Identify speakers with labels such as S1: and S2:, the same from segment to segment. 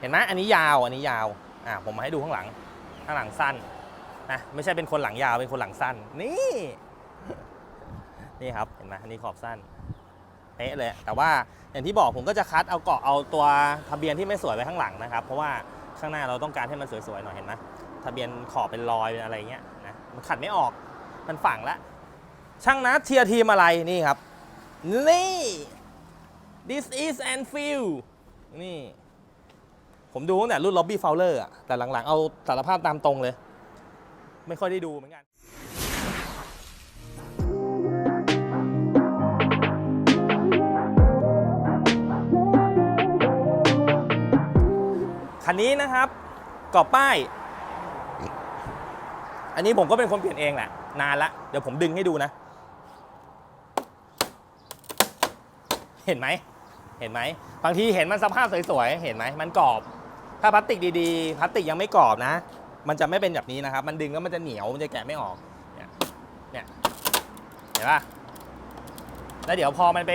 S1: เห็นไหมอันนี้ยาวอันนี้ยาวอ่าผมมาให้ดูข้างหลัง ข้างหลังสั้นนะไม่ใช่เป็นคนหลังยาวเป็นคนหลังสั้น นี่นี่ครับเห็นไหมอันนี้ขอบสั้นเป๊ะเลยแต่ว่าอย่างที่บอกผมก็จะคัดเอาเกาะเอาตัวทะเบียนที่ไม่สวยไว้ข้างหลังนะครับ เพราะว่าข้างหน้าเราต้องการให้มันสวยๆหน่อยเห็นไหมทะเบียนขอบเป็นรอยเป็นอะไรเงี้ยนะมันขัดไม่ออกมันฝังละช่างนัดเทียทีมอะไรนี่ครับนี่ this is and feel นี่ ผมดูตั้งแต่รุ่น Lobby Fowler อะแต่หลังๆ เอาสารภาพตามตรงเลย ไม่ค่อยได้ดูเหมือนกันคันนี้นะครับกรอบป้าย อันนี้ผมก็เป็นคนเปลี่ยนเองแหละ นานละ เดี๋ยวผมดึงให้ดูนะ เห็นไหม เห็นไหม บางทีเห็นมันสภาพสวยๆ เห็นไหม มันกรอบ ถ้าพลาสติกดีๆพลาสติกยังไม่กรอบนะ มันจะไม่เป็นแบบนี้นะครับ มันดึงแล้วมันจะเหนียวมันจะแกะไม่ออกเนี่ยเนี่ยเห็นปะแล้วเดี๋ยวพอมันไป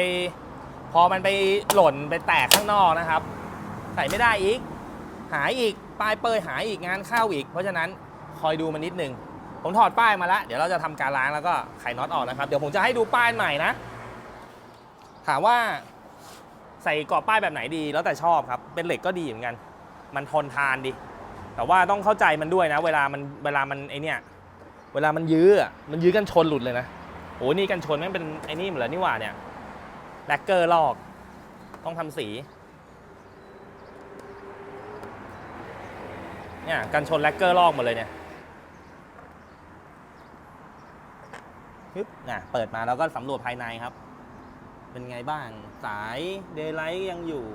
S1: พอมันไปหล่นไปแตกข้างนอกนะครับ ใส่ไม่ได้อีก หายอีกป้ายเปยหายอีกงานเข้าอีก เพราะฉะนั้นคอยดูมันนิดนึงผมถอดป้ายมาแล้วเดี๋ยวเราจะทำการล้างแล้วก็ไขน็อตออกนะครับ เดี๋ยวผมจะให้ดูป้ายใหม่นะ ถามว่าใส่กรอบป้ายแบบไหนดีแล้วแต่ชอบครับ เป็นเหล็กก็ดีเหมือนกัน มันทนทานดีแต่ว่าต้องเข้าใจมันด้วยนะ เวลามันเวลามันไอเนี่ยเวลามันยื้อมันยื้อกันชนหลุดเลยนะโอ้นี่กันชนม่งเป็นไอ้นี่เหมือนเลยนี่หว่าเนี่ยแลกเกอร์ลอก ต้องทำสีเนี่ยกันชนแลกเกอร์ลอกหมดเลยเนี่ยฮึบน่ะเปิดมาแล้วก็สำรวจภายในครับ เป็นไงบ้างสายเดย์ไลท์ยังอยู่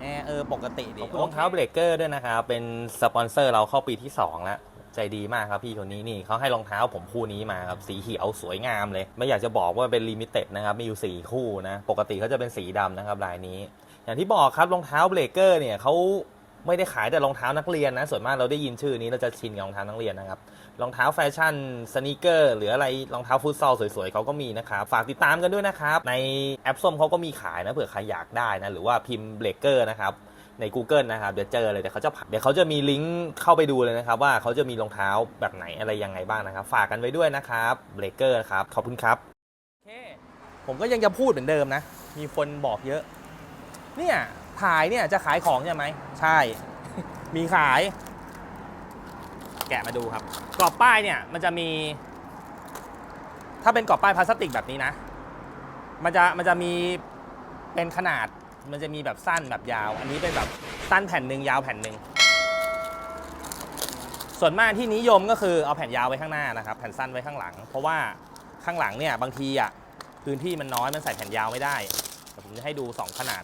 S1: แอร์เออปกติดีรองเท้าเบรกเกอร์ด้วยนะครับ เป็นสปอนเซอร์เราเข้าปีที่ 2 แล้ว ใจดีมากครับพี่คนนี้นี่เขาให้รองเท้าผมคู่นี้มาครับ สีเขียวสวยงามเลย ไม่อยากจะบอกว่าเป็นลิมิเต็ดนะครับ มีอยู่ 4 คู่นะ ปกติเขาจะเป็นสีดำนะครับลายนี้ อย่างที่บอกครับรองเท้าเบรกเกอร์เนี่ยเขาไม่ได้ขายแต่รองเท้านักเรียนนะ ส่วนมากเราได้ยินชื่อนี้เราจะชินกับรองเท้านักเรียนนะครับ รองเท้าแฟชั่นสนีเกอร์หรืออะไรรองเท้าฟุตซอลสวยๆเขาก็มีนะครับฝากติดตามกันด้วยนะครับ ในแอปส้มเขาก็มีขายนะเผื่อใครอยากได้นะ หรือว่าพิมพ์เบรกเกอร์นะครับใน Google นะครับ เดี๋ยวเจอเลยเดี๋ยวเขาจะเดี๋ยวเขาจะมีลิงก์เข้าไปดูเลยนะครับ ว่าเขาจะมีรองเท้าแบบไหนอะไรยังไงบ้างนะครับ ฝากกันไว้ด้วยนะครับเบรกเกอร์ครับ ขอบคุณครับโอเคผมก็ยังจะพูดเหมือนเดิมนะ มีคนบอกเยอะ เนี่ยถ่ายเนี่ยจะขายของใช่ไหมใช่ มีขาย แกะมาดูครับ กรอบป้ายเนี่ยมันจะมี ถ้าเป็นกรอบป้ายพลาสติกแบบนี้นะ มันจะมันจะมีเป็นขนาดมันจะมีแบบสั้นแบบยาว อันนี้เป็นแบบสั้นแผ่นหนึ่งยาวแผ่นหนึ่งส่วนมากที่นิยมก็คือเอาแผ่นยาวไว้ข้างหน้านะครับแผ่นสั้นไว้ข้างหลัง เพราะว่าข้างหลังเนี่ยบางทีอะพื้นที่มันน้อยมันใส่แผ่นยาวไม่ได้ผมจะให้ดู 2 ขนาด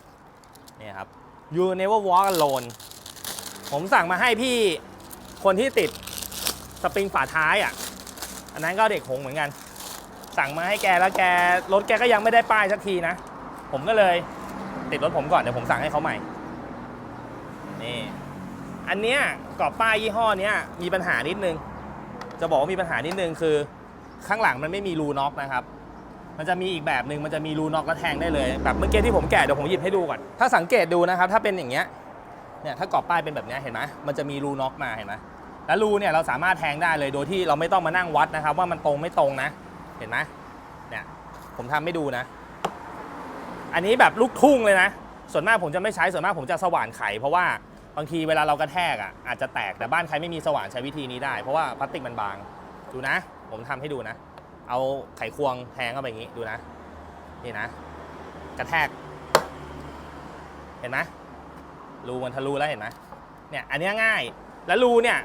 S1: เนี่ยครับ You never walk alone ผมสั่งมาให้พี่คนที่ติด สปริงฝาท้ายอะ อันนั้นก็เด็กหงเหมือนกัน สั่งมาให้แกแล้วแกรถแกก็ยังไม่ได้ป้ายสักทีนะ ผมก็เลยติดรถผมก่อนเดี๋ยวผมสั่งให้เขาใหม่ นี่ อันเนี้ยกรอบป้ายยี่ห้อเนี้ยมีปัญหานิดนึง จะบอกว่ามีปัญหานิดนึงคือ ข้างหลังมันไม่มีรูน็อกนะครับ มันจะมีอีกแบบหนึ่งมันจะมีรูน็อกแล้วแทงได้เลย แบบเมื่อกี้ที่ผมแกะเดี๋ยวผมหยิบให้ดูก่อน ถ้าสังเกตดูนะครับ ถ้าเป็นอย่างเงี้ย เนี่ยถ้ากรอบป้ายเป็นแบบนี้เห็นไหมมันจะมีรูน็อกมาเห็นไหม แล้วรูเนี่ยเราสามารถแทงได้เลยโดยที่เราไม่ต้องมานั่งวัดนะครับ ว่ามันตรงไม่ตรงนะ เห็นไหมเนี่ยผมทำให้ดูนะ อันนี้แบบลูกทุ่งเลยนะ ส่วนมากผมจะไม่ใช้ส่วนมากผมจะสว่านไข เพราะว่าบางทีเวลาเรากระแทกอะอาจจะแตกแต่บ้านใครไม่มีสว่านใช้วิธีนี้ได้ เพราะว่าพลาสติกมันบางดูนะ ผมทำให้ดูนะ เอาไขควงแทงเข้าไปอย่างนี้ดูนะ นี่นะ กระแทก เห็นไหมรูมันทะลุแล้วเห็นไหมเนี่ยอันนี้ง่ายแล้วรูเนี่ย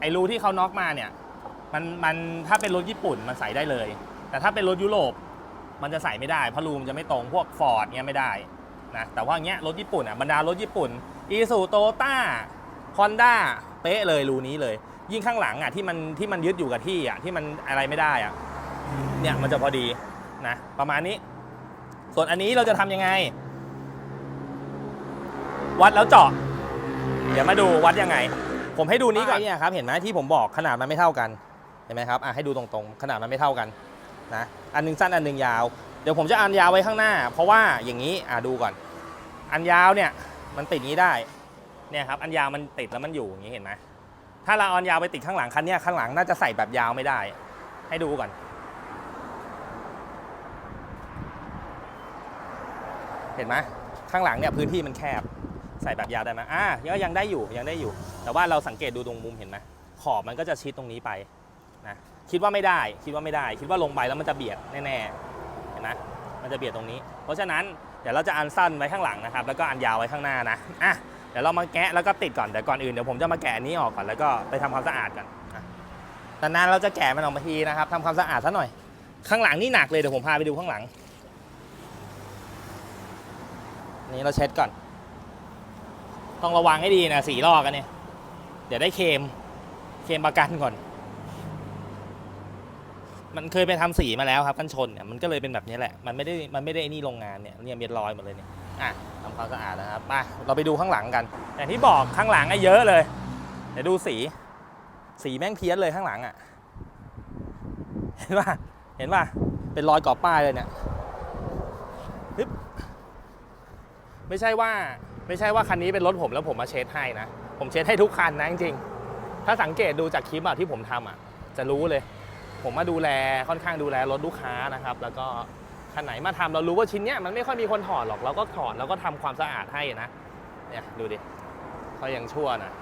S1: ไอ้รูที่เขาน็อกมาเนี่ยมันมันถ้าเป็นรถญี่ปุ่นมันใส่ได้เลย แต่ถ้าเป็นรถยุโรปมันจะใส่ไม่ได้เพราะรูมันจะไม่ตรงพวกฟอร์ดเงี้ยไม่ได้นะแต่ว่าเงี้ยรถญี่ปุ่นอะบรรดารถญี่ปุ่นอีซูโตต้าฮอนด้าเป๊ะเลยรูนี้เลย ยิ่งข้างหลังอะที่มันที่มันยึดอยู่กับที่อะที่มันอะไรไม่ได้อะเนี่ยมันจะพอดีนะประมาณนี้ ส่วนอันนี้เราจะทำยังไง วัดแล้วเจาะ เดี๋ยวมาดูวัดยังไง ผมให้ดูนี้ก่อนเนี่ยครับเห็นไหมที่ผมบอกขนาดมันไม่เท่ากันเห็นไหมครับอะให้ดูตรงๆ ขนาดมันไม่เท่ากันนะอันหนึงสั้นอันหนึงยาว เดี๋ยวผมจะอันยาวไว้ข้างหน้า เพราะว่าอย่างนี้อะดูก่อน อันยาวเนี่ยมันติดงนี้ได้เนี่ยครับอันยาวมันติดแล้วมันอยู่อย่างนี้เห็นไหมถ้าเราอาอันยาวไปติดข้างหลังคันเนี้ยข้างหลังน่าจะใส่แบบยาวไม่ได้ ให้ดูก่อนเห็นไหมข้างหลังเนี่ยพื้นที่มันแคบ ใส่แบบยาวได้ไหมอะก็ยังได้อยู่ยังได้อยู่ แต่ว่าเราสังเกตดูตรงมุมเห็นไหมขอบมันก็จะชิดตรงนี้ไปนะคิดว่าไม่ได้คิดว่าไม่ได้ คิดว่าลงไปแล้วมันจะเบียดแน่ๆเห็นไหมมันจะเบียดตรงนี้ เพราะฉะนั้นเดี๋ยวเราจะอันสั้นไว้ข้างหลังนะครับ แล้วก็อันยาวไว้ข้างหน้านะอะเดี๋ยวเรามาแกะแล้วก็ติดก่อนแต่ก่อนอื่นเดี๋ยวผมจะมาแกะนนี้ออกก่อนแล้วก็ไปทำความสะอาดก่อนอ่นานๆเราจะแกะมันออกมาทีนะครับทำความสะอาดซะหน่อย ข้างหลังนี่หนักเลยเดี๋ยวผมพาไปดูข้างหลัง นี่เราเช็ดก่อน ต้องระวังให้ดีนะสีลอกกันเนี่ย เดี๋ยวได้เคมเคมประกันก่อน มันเคยไปทำสีมาแล้วครับ กันชนเนี่ยมันก็เลยเป็นแบบนี้แหละ มันไม่ได้มันไม่ได้นี่โรงงานเนี่ยเนี่ยมีรอยหมดเลยเนี่ยอะทำความสะอาดนะครับไปเราไปดูข้างหลังกัน อย่างที่บอกข้างหลังอะเยอะเลย เดี๋ยวดูสี สีแม่งเพี้ยนเลยข้างหลังอะเห็นป่ะเห็นป่ะเป็นรอยกรอบป้ายเลยเนี่ยฮึบไม่ใช่ว่า ไม่ใช่ว่าคันนี้เป็นรถผมแล้วผมมาเช็ดให้นะ ผมเช็ดให้ทุกคันนะจริงๆ ถ้าสังเกตดูจากคลิปอะที่ผมทำอะจะรู้เลย ผมมาดูแลค่อนข้างดูแลรถลูกค้านะครับ แล้วก็คันไหนมาทำเรารู้ว่าชิ้นเนี้ยมันไม่ค่อยมีคนถอดหรอกเราก็ถอดแล้วก็ทำความสะอาดให้นะ เนี่ยดูดิเขายังชั่วนะ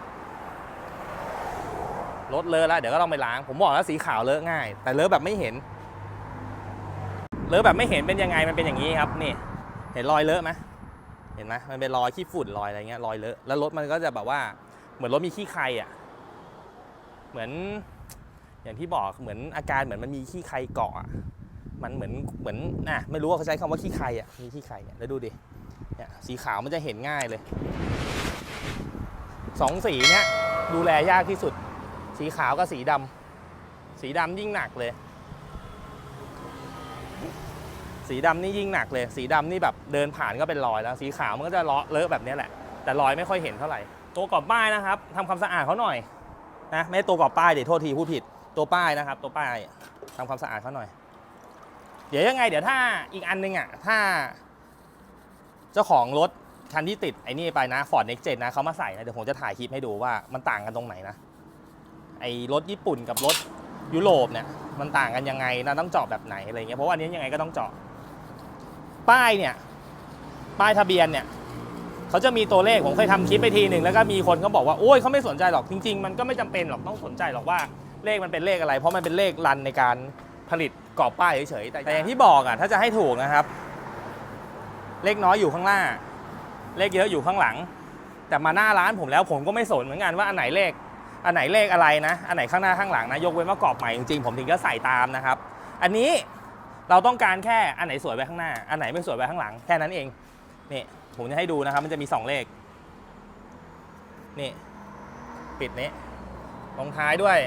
S1: รถเลอะแล้วเดี๋ยวก็ต้องไปล้าง ผมบอกแล้วสีขาวเลอะง่าย แต่เลอะแบบไม่เห็น เลอะแบบไม่เห็นเป็นยังไงมันเป็นอย่างนี้ครับนี่ เห็นรอยเลอะไหม เห็นไหมมันเป็นรอยขี้ฝุ่นรอยอะไรเงี้ยรอยเลอะแล้วรถมันก็จะแบบว่าเหมือนรถมีขี้ใครอะเหมือนอย่างที่บอกเหมือนอาการเหมือนมันมีขี้ใครเกาะมันเหมือนเหมือนน่ะไม่รู้ว่าเขาใช้คำว่าขี้ใครอะมีขี้ใครเนี่ยแล้วดูดิเนี่ยสีขาวมันจะเห็นง่ายเลยสองสีเนี่ยดูแลยากที่สุด สีขาวกับสีดำสีดำยิ่งหนักเลย สีดำนี่ยิ่งหนักเลย สีดำนี่แบบเดินผ่านก็เป็นรอยแล้ว สีขาวมันก็จะเลาะเลอะแบบนี้แหละ แต่รอยไม่ค่อยเห็นเท่าไหร่ ตัวกรอบป้ายนะครับทำความสะอาดเขาหน่อยนะไม่ตัวกรอบป้ายเดี๋ยวโทษทีพูดผิด ตัวป้ายนะครับ ตัวป้ายทำความสะอาดเขาหน่อย เดี๋ยวยังไง เดี๋ยวถ้าอีกอันนึงอะถ้า เจ้าของรถคันที่ติดไอ้นี่ไปนะ Ford Next Gen นะเขามาใส่นะเดี๋ยวผมจะถ่ายคลิปให้ดูว่ามันต่างกันตรงไหนนะไอ้รถญี่ปุ่นกับรถยุโรปเนี่ยมันต่างกันยังไงนะต้องเจาะแบบไหนอะไรเงี้ยเพราะว่าอันนี้ยังไงก็ต้องเจาะ ป้ายเนี่ย ป้ายทะเบียนเนี่ยเขาจะมีตัวเลขผมเคยทำคลิปไปทีหนึ่งแล้วก็มีคนเขาบอกว่าโอ้ยเขาไม่สนใจหรอกจริง ๆ มันก็ไม่จำเป็นหรอกต้องสนใจหรอกว่าเลขมันเป็นเลขอะไร เพราะมันเป็นเลขรันในการผลิตกรอบป้ายเฉยๆแต่อย่างที่บอกอะถ้าจะให้ถูกนะครับ เลขน้อยอยู่ข้างหน้า เลขเยอะอยู่ข้างหลัง แต่มาหน้าร้านผมแล้วผมก็ไม่สนเหมือนกันว่าอันไหนเลขอันไหนเลขอะไรนะ อันไหนข้างหน้าข้างหลังนะ ยกเว้นว่ากรอบใหม่จริงๆ ผมถึงจะใส่ตามนะครับ อันนี้ เราต้องการแค่อันไหนสวยไว้ข้างหน้า อันไหนไม่สวยไว้ข้างหลังแค่นั้นเองนี่ผมจะให้ดูนะครับ มันจะมีสองเลขนี่ปิดนี้ลงท้ายด้วย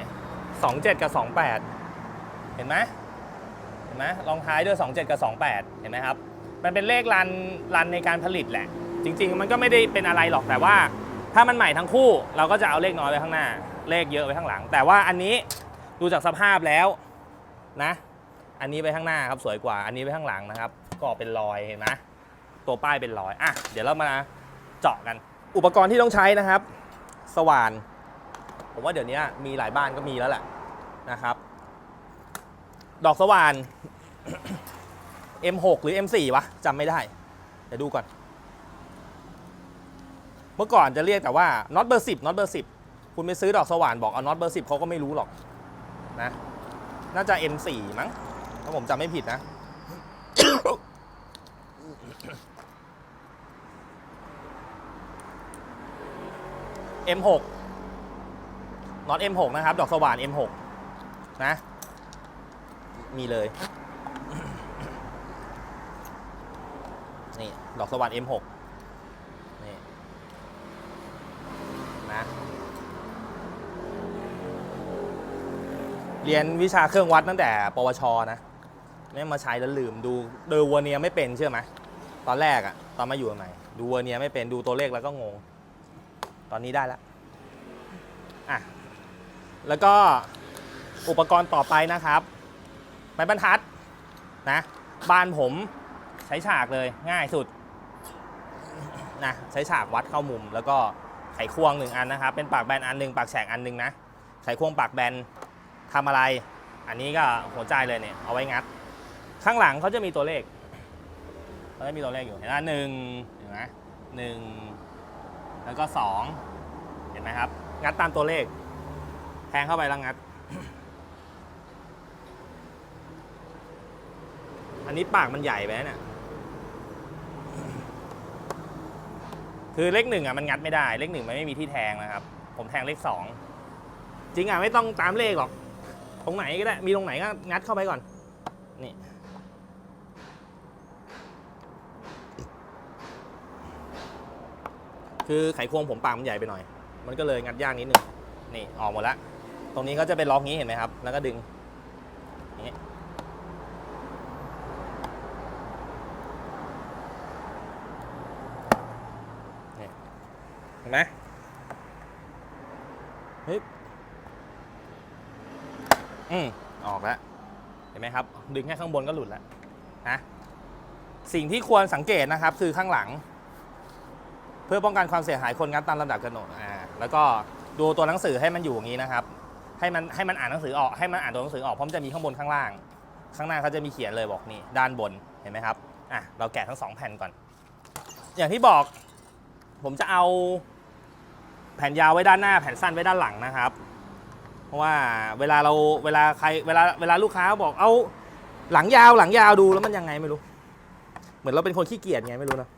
S1: 27 กับ 28 เห็นไหมเห็นไหมลงท้ายด้วย 27 กับ 28 เห็นไหมครับ มันเป็นเลขรันรันในการผลิตแหละ จริง ๆ มันก็ไม่ได้เป็นอะไรหรอกแต่ว่า ถ้ามันใหม่ทั้งคู่ เราก็จะเอาเลขน้อยไว้ข้างหน้า เลขเยอะไว้ข้างหลัง แต่ว่าอันนี้ดูจากสภาพแล้วนะ อันนี้ไปข้างหน้าครับสวยกว่า อันนี้ไปข้างหลังนะครับ ก็เป็นรอยเห็นไหมตัวป้ายเป็นรอยอะเดี๋ยวเรามาเจาะกัน อุปกรณ์ที่ต้องใช้นะครับ สว่าน ผมว่าเดี๋ยวนี้มีหลายบ้านก็มีแล้วแหละนะครับ ดอกสว่าน M6 หรือ M4 วะจำไม่ได้ เดี๋ยวดูก่อน เมื่อก่อนจะเรียกแต่ว่าน็อตเบอร์สิบน็อตเบอร์สิบคุณไปซื้อดอกสว่านบอกเอาน็อตเบอร์สิบเขาก็ไม่รู้หรอกนะ น่าจะ M4 มั้งาผมจำไม่ผิดนะ M6 น็อต M6 นะครับ ดอกสว่าน M6 นะ มีเลย นี่ ดอกสว่าน M6 นี่ นะ เรียนวิชาเครื่องวัดตั้งแต่ ปวช นะ ไม่มาใช้แล้วลืมดูดูวอร์เนียไม่เป็นเชื่อไหมตอนแรกอะตอนมาอยู่ใหม่ดูวอร์เนียไม่เป็นดูตัวเลขแล้วก็งง ตอนนี้ได้แล้วอะแล้วก็อุปกรณ์ต่อไปนะครับไม้บรรทัดนะบ้านผมใช้ฉากเลยง่ายสุดนะใช้ฉากวัดเข้ามุม แล้วก็แขควงหนึ่งอันนะครับ เป็นปากแบนอันหนึ่งปากแฉกอันหนึ่งนะไขควงปากแบนทำอะไร อันนี้ก็หัวใจเลยเนี่ยเอาไว้งัด ข้างหลังเขาจะมีตัวเลขเขาจะมีตัวเลขอยู่เห็นไหมหนึ่งเห็นไหมหนึ่งแล้วก็สองเห็นไหมครับ งัดตามตัวเลข แทงเข้าไปแล้วงัด อันนี้ปากมันใหญ่ไปนะเนี่ยคือเลขหนึ่งอะมันงัดไม่ได้ เลขหนึ่งมันไม่มีที่แทงนะครับ ผมแทงเลขสองจริงอะไม่ต้องตามเลขหรอก ตรงไหนก็ได้ มีตรงไหนก็งัดเข้าไปก่อน นี่ คือไขควงผมปากมันใหญ่ไปหน่อย มันก็เลยงัดยากนิดนึงนี่ออกหมดแล้วตรงนี้ก็จะเป็นล็อกนี้เห็นไหมครับ แล้วก็ดึงนี้นี่เห็นไหมเฮ้ยอืมออกแล้วเห็นไหมครับ ดึงแค่ข้างบนก็หลุดแล้วนะสิ่งที่ควรสังเกตนะครับ คือข้างหลัง พื่อป้องกันความเสียหายคนงัดตามลำดับกำหนดอ่าแล้วก็ดูตัวหนังสือให้มันอยู่อย่างนี้นะครับ ให้มันให้มันอ่านหนังสือออกให้มันอ่านตัวหนังสือออกเพราะมันจะมีข้างบนข้างล่าง ข้างหน้าเขาจะมีเขียนเลยบอกนี่ด้านบนเห็นไหมครับอะเราแกะทั้งสองแผ่นก่อน อย่างที่บอกผมจะเอาแผ่นยาวไว้ด้านหน้า แผ่นสั้นไว้ด้านหลังนะครับ เพราะว่าเวลาเราเวลาใครเวลาเวลาลูกค้าบอกเอาหลังยาวหลังยาวดูแล้วมันยังไงไม่รู้ เหมือนเราเป็นคนขี้เกียจไงไม่รู้นะ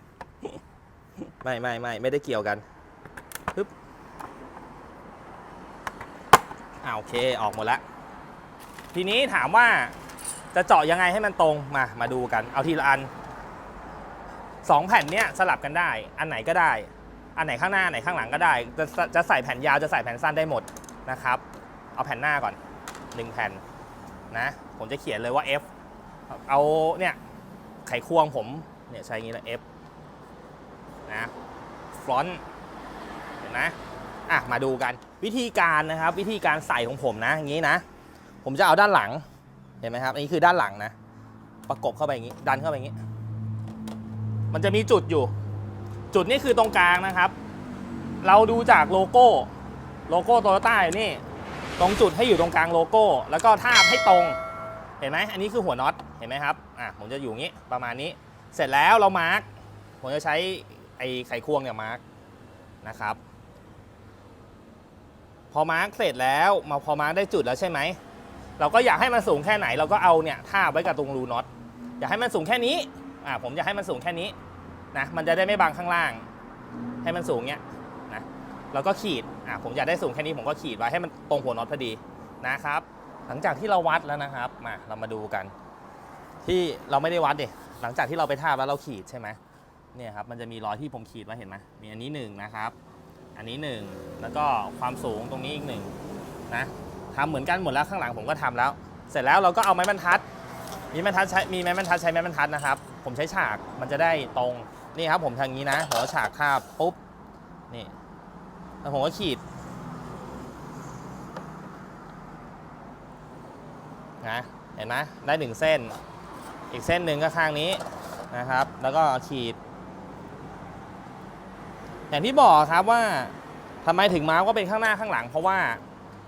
S1: ไม่ไม่ไม่ไม่ได้เกี่ยวกันปึ๊บอ่าโอเคออกหมดแล้วทีนี้ถามว่าจะเจาะยังไงให้มันตรงมามาดูกัน เอาทีละอันสองแผ่นเนี้ยสลับกันได้ อันไหนก็ได้ อันไหนข้างหน้าไหนข้างหลังก็ได้ จะจะใส่แผ่นยาวจะใส่แผ่นสั้นได้หมดนะครับ เอาแผ่นหน้าก่อนหนึ่งแผ่นนะผมจะเขียนเลยว่า F เอาเนี่ยไขควงผมเนี่ยใช้อย่างนี้แหละ F นะฟรอนต์เห็นไหมอะมาดูกันวิธีการนะครับ วิธีการใส่ของผมนะอย่างนี้นะ ผมจะเอาด้านหลังเห็นไหมครับอันนี้คือด้านหลังนะ ประกบเข้าไปอย่างนี้ ดันเข้าไปอย่างนี้ มันจะมีจุดอยู่ จุดนี้คือตรงกลางนะครับ เราดูจากโลโก้โลโก้โตโยต้าอยู่นี่ ตรงจุดให้อยู่ตรงกลางโลโก้ แล้วก็ทาบให้ตรงเห็นไหมอันนี้คือหัวน็อตเห็นไหมครับอะผมจะอยู่อย่างนี้ประมาณนี้ เสร็จแล้วเรามาร์กผมจะใช้ อ้ไขควงเนี่ยมาร์กนะครับ พอมาร์กเสร็จแล้วมาพอมาร์กได้จุดแล้วใช่ไหมเราก็อยากให้มันสูงแค่ไหนเราก็เอาเนี่ยท่าไว้กับตรงรูน็อตอยากให้มันสูงแค่นี้อะผมอยากให้มันสูงแค่นี้นะมันจะได้ไม่บังข้างล่าง ให้มันสูงเนี้ยนะแล้วก็ขีดอะผมอยากได้สูงแค่นี้ผมก็ขีดไว้ให้มันตรงหัวน็อตพอดีนะครับ หลังจากที่เราวัดแล้วนะครับมาเรามาดูกัน ที่เราไม่ได้วัดดิหลังจากที่เราไปท่าแล้วเราขีดใช่ไหม เนี่ยครับมันจะมีรอยที่ผมขีดไว้เห็นไหมมีอันนี้หนึ่งนะครับ อันนี้หนึ่งแล้วก็ความสูงตรงนี้อีกหนึ่งนะทำเหมือนกันหมดแล้วข้างหลังผมก็ทำแล้ว เสร็จแล้วเราก็เอาไม้บรรทัด มีไม้บรรทัดใช้มีไม้บรรทัดใช้ไม้บรรทัดนะครับ ผมใช้ฉากมันจะได้ตรงนี่ครับ ผมทางนี้นะผมเอาฉากคาบปุ๊บนี่แล้วผมก็ขีดนะเห็นไหมได้หนึ่งเส้น อีกเส้นหนึ่งก็ข้างนี้นะครับ แล้วก็ขีด อย่างที่บอกครับว่าทำไมถึงมาร์กว่าเป็นข้างหน้าข้างหลัง เพราะว่า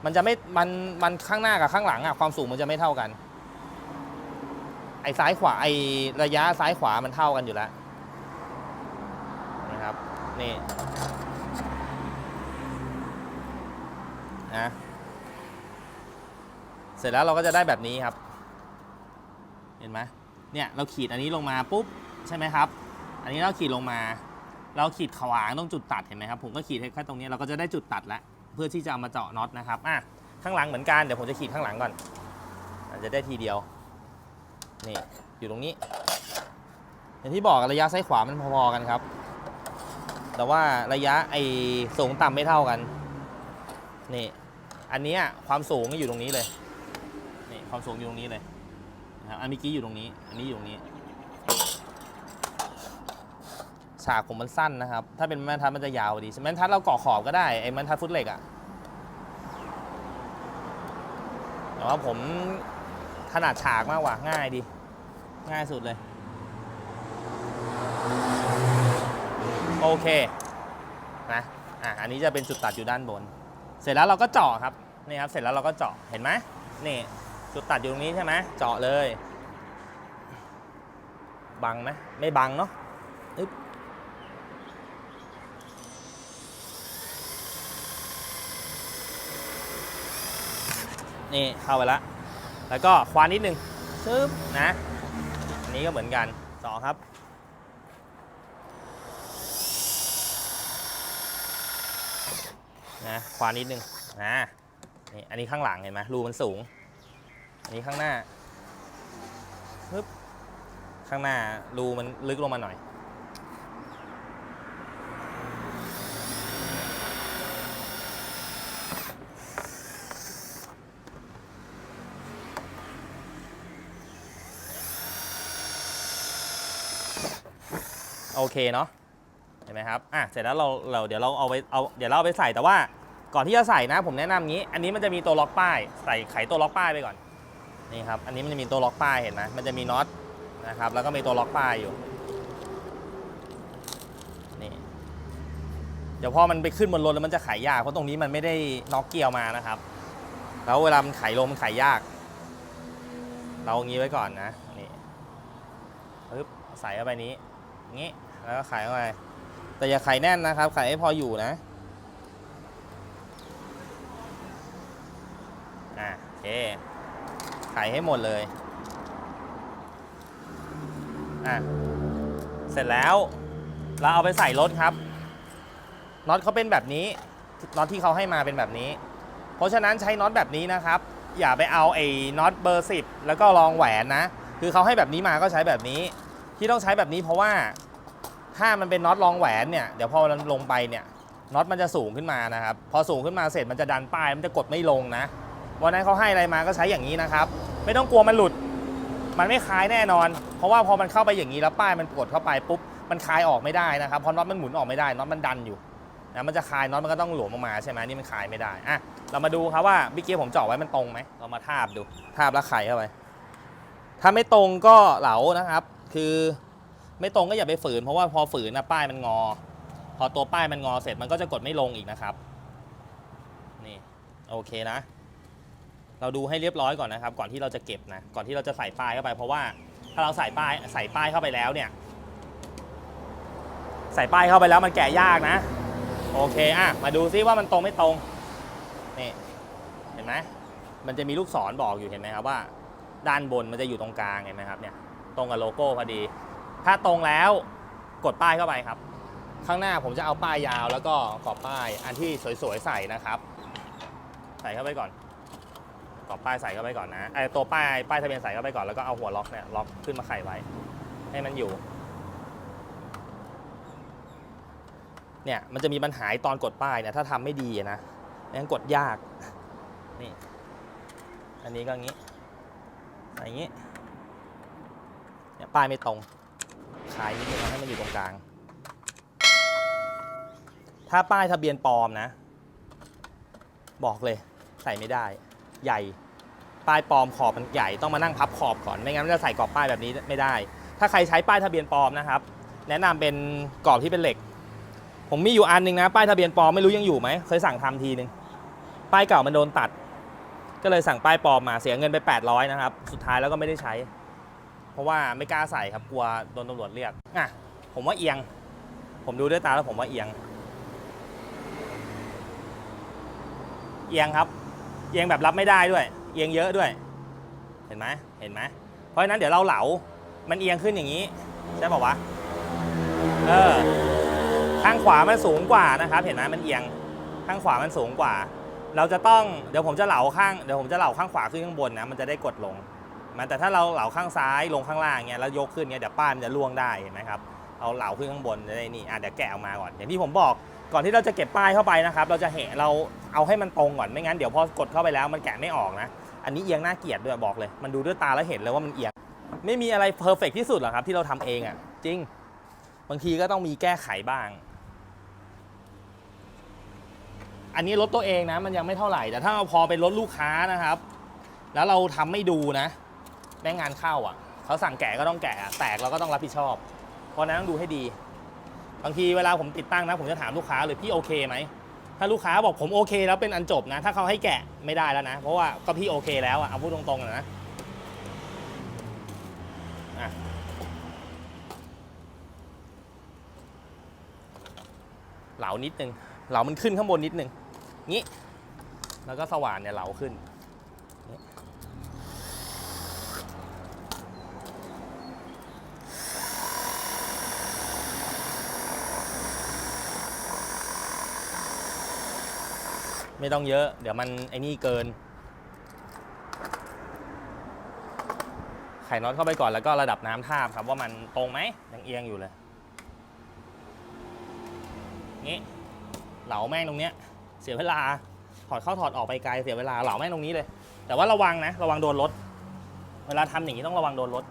S1: มันจะไม่มันมันข้างหน้ากับข้างหลังอะความสูงมันจะไม่เท่ากัน ไอ้ซ้ายขวาไอ้ระยะซ้ายขวามันเท่ากันอยู่แล้วนะครับนี่นะเสร็จแล้วเราก็จะได้แบบนี้ครับ เห็นไหมเนี่ยเราขีดอันนี้ลงมาปุ๊บใช่ไหมครับ อันนี้เราขีดลงมา เราขีดขวางตรงจุดตัดเห็นไหมครับผมก็ขีดแค่ตรงนี้เราก็จะได้จุดตัดแล้วเพื่อที่จะเอามาเจาะน็อตนะครับอะข้างหลังเหมือนกันเดี๋ยวผมจะขีดข้างหลังก่อนอาจจะได้ทีเดียวนี่อยู่ตรงนี้ อย่างที่บอกระยะซ้ายขวามันพอๆกันครับ แต่ว่าระยะไอ้สูงต่ำไม่เท่ากันนี่อันนี้ความสูงอยู่ตรงนี้เลยนี่ความสูงอยู่ตรงนี้เลยนะครับอันเมื่อกี้อยู่ตรงนี้ อันนี้อยู่ตรงนี้ ฉากผมมันสั้นนะครับ ถ้าเป็นไม้บรรทัดมันจะยาวดีไม้บรรทัดเราก่อขอบก็ได้ไอ้ไม้บรรทัดฟุตเหล็กอะแต่ว่าผมถนัดฉากมากกว่าง่ายดี ง่ายสุดเลย โอเคนะอะอันนี้จะเป็นจุดตัดอยู่ด้านบน เสร็จแล้วเราก็เจาะครับนี่ครับ เสร็จแล้วเราก็เจาะเห็นไหมนี่จุดตัดอยู่ตรงนี้ใช่ไหมเจาะเลย บังไหมไม่บังเนาะ นี่เข้าไปแล้วแล้วก็ควานนิดนึงชึบนะอันนี้ก็เหมือนกันต่อครับ นะควานนิดนึงนะนี่อันนี้ข้างหลังเห็นไหมรูมันสูง อันนี้ข้างหน้าปึ๊บข้างหน้ารูมันลึกลงมาหน่อย เคเนาะเห็นไหมครับอะเสร็จแล้วเราเราเดี๋ยวเราเอาไปเอาเดี๋ยวเราเอาไปใส่แต่ว่าก่อนที่จะใส่นะผมแนะนำงี้ อันนี้มันจะมีตัวล็อกป้าย ใส่ไขตัวล็อกป้ายไปก่อนนี่ครับอันนี้มันจะมีตัวล็อกป้ายเห็นไหมมันจะมีน็อตนะครับแล้วก็มีตัวล็อกป้ายอยู่นี่เดี๋ยวพอมันไปขึ้นบนรถแล้วมันจะไขยากเพราะตรงนี้มันไม่ได้น็อกเกียวมานะครับ แล้วเวลามันไขลงมันไขยาก เราอางี้ไว้ก่อนนะนี่ปึ๊บใส่เข้าไปนี้งี้ แล้วก็ขายเข้าไปแต่อย่าขายแน่นนะครับขายให้พออยู่นะอะโอเคขายให้หมดเลยอะเสร็จแล้วเราเอาไปใส่รถครับน็อตเขาเป็นแบบนี้น็อตที่เขาให้มาเป็นแบบนี้ เพราะฉะนั้นใช้น็อตแบบนี้นะครับ อย่าไปเอาไอ้น็อตเบอร์10แล้วก็รองแหวนนะ คือเขาให้แบบนี้มาก็ใช้แบบนี้ ที่ต้องใช้แบบนี้เพราะว่า ถ้ามันเป็นน็อตรองแหวนเนี่ยเดี๋ยวพอมันลงไปเนี่ยน็อตมันจะสูงขึ้นมานะครับพอสูงขึ้นมาเสร็จมันจะดันป้ายมันจะกดไม่ลงนะวันนั้นเขาให้อะไรมาก็ใช้อย่างนี้นะครับ ไม่ต้องกลัวมันหลุด มันไม่คลายแน่นอน เพราะว่าพอมันเข้าไปอย่างนี้แล้วป้ายมันกดเข้าไปปุ๊บมันคลายออกไม่ได้นะครับเพราะน็อตมันหมุนออกไม่ได้น็อตมันดันอยู่นะมันจะคลายน็อตมันก็ต้องหลวมออกมาใช่ไหมนี่มันคลายไม่ได้อะเรามาดูครับว่าบิ๊กเกียผมเจาะไว้มันตรงไหมเรามาทาบดูทาบแล้วไขเข้าไปถ้าไม่ตรงก็เหลานะครับ คือ ไม่ตรงก็อย่าไปฝืนเพราะว่าพอฝืนนะป้ายมันงอ พอตัวป้ายมันงอเสร็จมันก็จะกดไม่ลงอีกนะครับ นี่โอเคนะ เราดูให้เรียบร้อยก่อนนะครับ ก่อนที่เราจะเก็บนะ ก่อนที่เราจะใส่ป้ายเข้าไป เพราะว่าถ้าเราใส่ป้ายใส่ป้ายเข้าไปแล้วเนี่ย ใส่ป้ายเข้าไปแล้วมันแกะยากนะ โอเคอะมาดูซิว่ามันตรงไม่ตรง นี่เห็นไหมมันจะมีลูกศรบอกอยู่เห็นไหมครับว่า ด้านบนมันจะอยู่ตรงกลางเห็นไหมครับเนี่ย ตรงกับโลโก้พอดี ถ้าตรงแล้วกดป้ายเข้าไปครับ ข้างหน้าผมจะเอาป้ายยาวแล้วก็กรอบป้ายอันที่สวยๆใส่นะครับ ใส่เข้าไปก่อนกรอบป้ายใส่เข้าไปก่อนนะไอตัวป้ายป้ายทะเบียนใส่เข้าไปก่อนแล้วก็เอาหัวล็อกเนี่ยล็อกขึ้นมาไขไว้ ให้มันอยู่เนี่ยมันจะมีปัญหาตอนกดป้ายเนี่ยถ้าทำไม่ดีอะนะงั้นกดยากนี่อันนี้ก็อย่างนี้ใส่อย่างนี้เนี่ยป้ายไม่ตรง ขายนิดนึงนให้มันอยู่ตรงกลาง ถ้าป้ายทะเบียนปลอมนะ บอกเลย ใส่ไม่ได้ ใหญ่ ป้ายปลอมขอบมันใหญ่ต้องมานั่งพับขอบก่อนไม่งั้นมันจะใส่กรอบป้ายแบบนี้ไม่ได้ ถ้าใครใช้ป้ายทะเบียนปลอมนะครับ แนะนำเป็นกรอบที่เป็นเหล็ก ผมมีอยู่อันหนึงนะป้ายทะเบียนปลอมไม่รู้ยังอยู่ไหมเคยสั่งทำทีนึงป้ายเก่ามันโดนตัด ก็เลยสั่งป้ายปลอมมาเสียเงินไป 800นะครับสุดท้ายแล้วก็ไม่ได้ใช้ เพราะว่าไม่กล้าใส่ครับกลัวโดนตำรวจเรียกอะผมว่าเอียง ผมดูด้วยตาแล้วผมว่าเอียง เอียงครับ เอียงแบบรับไม่ได้ด้วย เอียงเยอะด้วย เห็นไหมเห็นไหมเพราะฉะนั้นเดี๋ยวเราเหลา มันเอียงขึ้นอย่างนี้ ใช่ป่าวะเออข้างขวามันสูงกว่านะครับ เห็นไหมมันเอียงข้างขวามันสูงกว่า เราจะต้องเดี๋ยวผมจะเหลาข้างเดี๋ยวผมจะเหลาข้างขวาขึ้นข้างบนนะมันจะได้กดลง มันแต่ถ้าเราเหลาข้างซ้ายลงข้างล่างเงี้ยแล้วยกขึ้นเงี้ยเดี๋ยวป้ายมันจะล่วงได้เห็นไหมครับเอาเหลาขึ้นข้างบนจะได้นี่อะเดี๋ยวแกะออกมาก่อนอย่างที่ผมบอกก่อนที่เราจะเก็บป้ายเข้าไปนะครับ เราจะเหเราเอาให้มันตรงก่อนไม่งั้นเดี๋ยวพอกดเข้าไปแล้วมันแกะไม่ออกนะ อันนี้เอียงน่าเกลียดด้วยบอกเลย มันดูด้วยตาแล้วเห็นเลยว่ามันเอียงไม่มีอะไรเพอร์เฟกที่สุดหรอกครับที่เราทำเองอะจริง บางทีก็ต้องมีแก้ไขบ้าง อันนี้รถตัวเองนะ มันยังไม่เท่าไหร่แต่ถ้าพอเป็นรถลูกค้านะครับ แล้วเราทำไม่ดูนะ แม่งงานเข้าอะเขาสั่งแกะก็ต้องแกะแตกเราก็ต้องรับผิดชอบ เพราะนั้นต้องดูให้ดี บางทีเวลาผมติดตั้งนะผมจะถามลูกค้าเลยพี่โอเคไหมถ้าลูกค้าบอกผมโอเคแล้วเป็นอันจบนะ ถ้าเขาให้แกะไม่ได้แล้วนะ เพราะว่าก็พี่โอเคแล้วอะเอาพูดตรงๆนะอะเหลานิดนึงเหลามันขึ้นข้างบนนิดนึงงี้ แล้วก็สว่านเนี่ยเหลาขึ้น ไม่ต้องเยอะ เดี๋ยวมันไอ้นี่เกิน ไขน็อตเข้าไปก่อนแล้วก็ระดับน้ำท่าบครับว่ามันตรงไหมยังเอียงอยู่เลยงี้เหลาแม่งตรงเนี้ย เสียเวลาถอดเข้าถอดออกไปไกลเสียเวลาเหลาแม่งตรงนี้เลย แต่ว่าระวังนะ ระวังโดนรถ เวลาทำอย่างนี้ต้องระวังโดนรถ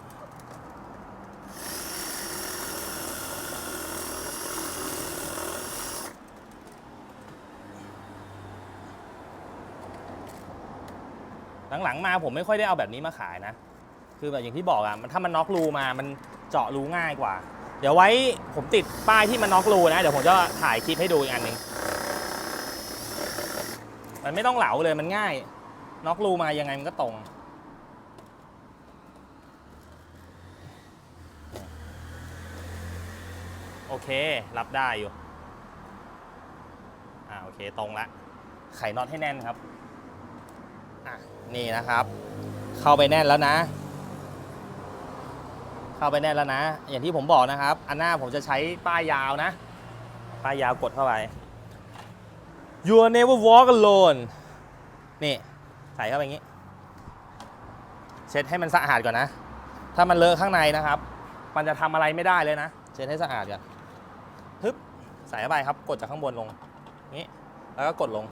S1: หลังๆ มาผมไม่ค่อยได้เอาแบบนี้มาขายนะ คือแบบอย่างที่บอกอะมันถ้ามันน็อกรูมามันเจาะรูง่ายกว่า เดี๋ยวไว้ผมติดป้ายที่มันน็อกรูนะ เดี๋ยวผมจะถ่ายคลิปให้ดูอีกอันหนึ่งมันไม่ต้องเหลาเลยมันง่าย น็อกรูมายังไงมันก็ตรงโอเค รับได้อยู่ อ่า โอเค ตรงละ ไขน็อตให้แน่นครับ อะ นี่นะครับ เข้าไปแน่นแล้วนะ เข้าไปแน่นแล้วนะ อย่างที่ผมบอกนะครับ อันหน้าผมจะใช้ป้ายยาวนะ ป้ายยาวกดเข้าไป You will never walk alone นี่ใส่เข้าไปอย่างนี้ เช็ดให้มันสะอาดก่อนนะ ถ้ามันเลอะข้างในนะครับ มันจะทำอะไรไม่ได้เลยนะ เช็ดให้สะอาดก่อนฮึบใส่เข้าไปครับ กดจากข้างบนลงนี้แล้วก็กดลง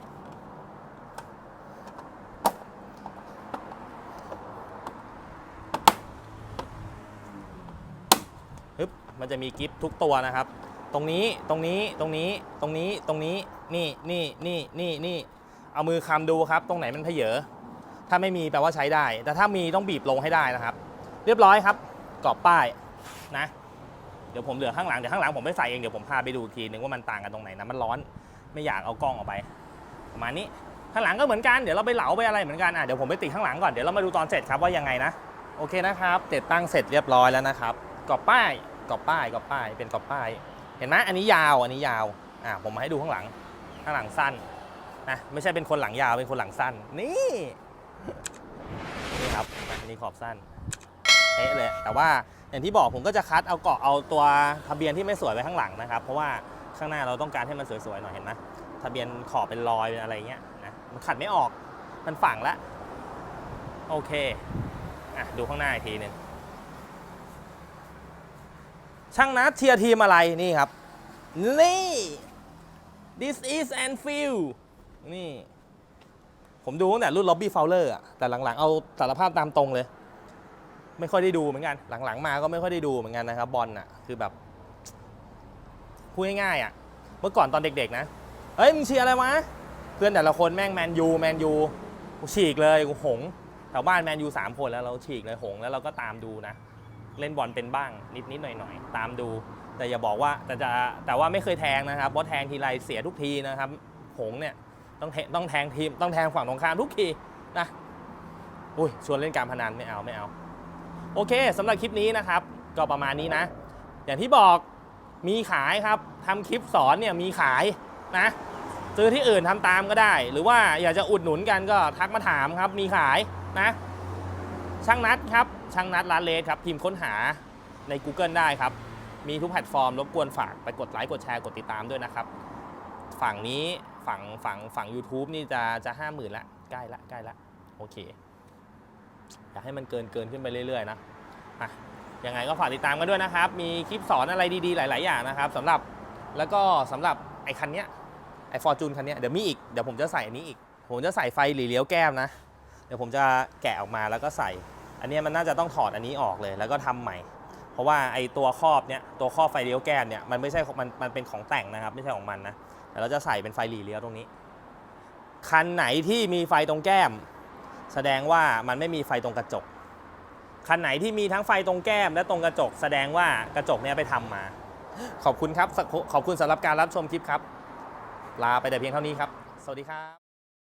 S1: ฮึบ มันจะมีกิฟทุกตัวนะครับ ตรงนี้ตรงนี้ตรงนี้ตรงนี้ตรงนี้นี่นี่นี่นี่นี่เอามือคำดูครับ ตรงไหนมันเพเยอถ้าไม่มีแปลว่าใช้ได้ แต่ถ้ามีต้องบีบลงให้ได้นะครับ เรียบร้อยครับกรอบป้ายนะเดี๋ยวผมเหลือข้างหลังเดี๋ยวข้างหลังผมไม่ใส่เองเดี๋ยวผมพาไปดูอีกทีนึงว่ามันต่างกันตรงไหนนะมันร้อนไม่อยากเอากล้องออกไปประมาณนี้ข้างหลังก็เหมือนกันเดี๋ยวเราไปเหลาไปอะไรเหมือนกันอะเดี๋ยวผมไปติดข้างหลังก่อนเดี๋ยวเรามาดูตอนเสร็จครับว่ายังไงนะโอเคนะครับ ติดตั้งเสร็จเรียบร้อยแล้วนะครับกรอบป้าย กรอบป้ายกรอบป้ายเป็นกรอบป้าย เห็นไหมอันนี้ยาวอันนี้ยาวอะผมมาให้ดูข้างหลัง ข้างหลังสั้นนะไม่ใช่เป็นคนหลังยาวเป็นคนหลังสั้นนี่นี่ครับอันนี้ขอบสั้นเป๊ะเลยแต่ว่าอย่างที่บอกผมก็จะคัดเอาเกาะเอาตัวทะเบียนที่ไม่สวยไว้ข้างหลังนะครับ เพราะว่าข้างหน้าเราต้องการให้มันสวยๆหน่อยเห็นไหมทะเบียนขอบเป็นรอยเป็นอะไรเงี้ยนะมันขัดไม่ออกมันฝังแล้วโอเคอะดูข้างหน้าอีกทีหนึ่ง ช่างนัดเชียร์ทีมอะไรนี่ครับ นี่ this is Anfield นี่ ผมดูตั้งแต่รุ่นล็อบบี้ฟาวเลอร์อะแต่หลังๆ เอาสารภาพตามตรงเลย ไม่ค่อยได้ดูเหมือนกัน หลังๆ มาก็ไม่ค่อยได้ดูเหมือนกันนะครับบอลน่ะคือแบบพูดง่ายๆอะเมื่อก่อนตอนเด็กๆนะเฮ้ยมึงเชียร์อะไรวะเพื่อนแต่ละคนแม่งแมนยูแมนยูกูฉีกเลยกูหงแถวบ้านแมนยูสามคนแล้วเราฉีกเลยหงแล้วเราก็ตามดูนะ เล่นบอลเป็นบ้างนิดๆหน่อยๆตามดู แต่อย่าบอกว่าแต่จะแต่ว่าไม่เคยแทงนะครับเพราะแทงทีไรเสียทุกทีนะครับหงเนี่ยต้องแทต้องแทงทีมต้องแทงฝั่งตรงข้ามทุกทีนะอุ้ยชวนเล่นการพนันไม่เอาไม่เอา โอเคสำหรับคลิปนี้นะครับ ก็ประมาณนี้นะ อย่างที่บอกมีขายครับทำคลิปสอนเนี่ยมีขายนะซื้อที่อื่นทำตามก็ได้ หรือว่าอยากจะอุดหนุนกันก็ทักมาถามครับ มีขายนะ ช่างนัดครับ ช่างนัดร้านเลสครับพิมพ์ค้นหาใน Google ได้ครับ มีทุกแพลตฟอร์มรบกวนฝากไปกดไลค์กดแชร์กดติดตามด้วยนะครับ ฝั่งนี้ฝั่งฝั่งฝั่ง YouTube นี่จะจะห้าหมื่นละใกล้ละใกล้ละโอเค อยากให้มันเกินเกินขึ้นไปเรื่อยๆนะอะยังไงก็ฝากติดตามกันด้วยนะครับ มีคลิปสอนอะไรดีๆ หลาย ๆ อย่างนะครับสำหรับแล้วก็สำหรับไอ้คันเนี้ยไอ้ฟอร์จูนคันเนี้ยเดี๋ยวมีอีกเดี๋ยวผมจะใส่อันนี้อีก ผมจะใส่ไฟหลีเลี้ยวแก้มนะ เดี๋ยวผมจะแกะออกมาแล้วก็ใส่ อันนี้มันน่าจะต้องถอดอันนี้ออกเลย แล้วก็ทำใหม่ เพราะว่าไอ้ตัวครอบเนี้ยตัวครอบไฟเลี้ยวแก้มเนี่ยมันไม่ใช่มันมันเป็นของแต่งนะครับ ไม่ใช่ของมันนะแต่เราจะใส่เป็นไฟหลีเลี้ยวตรงนี้ คันไหนที่มีไฟตรงแก้ม แสดงว่ามันไม่มีไฟตรงกระจก คันไหนที่มีทั้งไฟตรงแก้ม และตรงกระจก แสดงว่ากระจกเนี้ยไปทำมา ขอบคุณครับขอบคุณสำหรับการรับชมคลิปครับ ลาไปแต่เพียงเท่านี้ครับ สวัสดีครับ